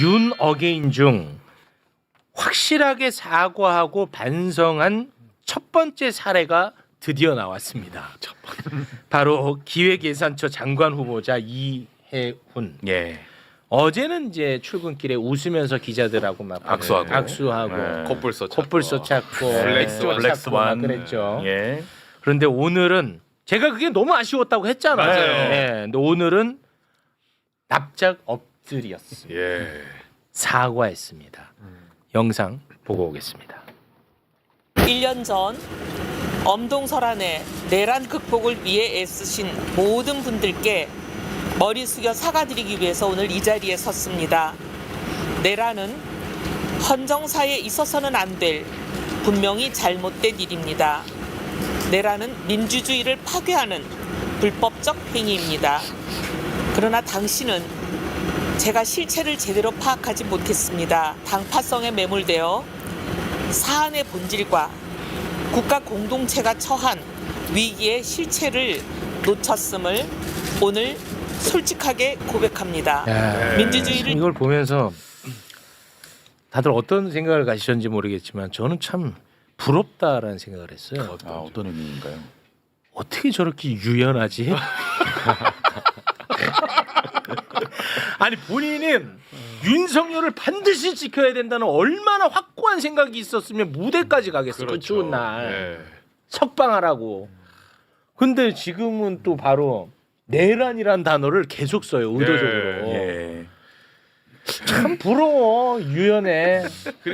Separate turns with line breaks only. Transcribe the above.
윤 어게인 중 확실하게 사과하고 반성한 첫 번째 사례가 드디어 나왔습니다. 바로 기획예산처 장관 후보자 이해훈.
예.
어제는 이제 출근길에 웃으면서 기자들하고 막
악수하고.
악수하고
네.
콧불소
콧불소 찾고
플렉스
또
완,
블랙스
찾고 막
완.
그랬죠.
예.
그런데 오늘은 제가 그게 너무 아쉬웠다고 했잖아요.
맞아요.
예, 근데 오늘은 납작 엎 드렸습니다.
예.
사과했습니다. 영상 보고 오겠습니다.
1년 전 엄동설안의 내란 극복을 위해 애쓰신 모든 분들께 머리 숙여 사과드리기 위해서 오늘 이 자리에 섰습니다. 내란은 헌정사에 있어서는 안 될 분명히 잘못된 일입니다. 내란은 민주주의를 파괴하는 불법적 행위입니다. 그러나 당신은 제가 실체를 제대로 파악하지 못했습니다. 당파성에 매몰되어 사안의 본질과 국가 공동체가 처한 위기의 실체를 놓쳤음을 오늘 솔직하게 고백합니다.
야,
민주주의를
이걸 보면서 다들 어떤 생각을 가지셨는지 모르겠지만 저는 참 부럽다라는 생각을 했어요.
아, 어떤 의미인가요?
어떻게 저렇게 유연하지? 아니 본인은 윤석열을 반드시 지켜야 된다는 얼마나 확고한 생각이 있었으면 무대까지 가겠어. 그 추운 날
예.
석방하라고. 근데 지금은 또 바로 내란이란 단어를 계속 써요 의도적으로.
예.
참 부러워 유연해.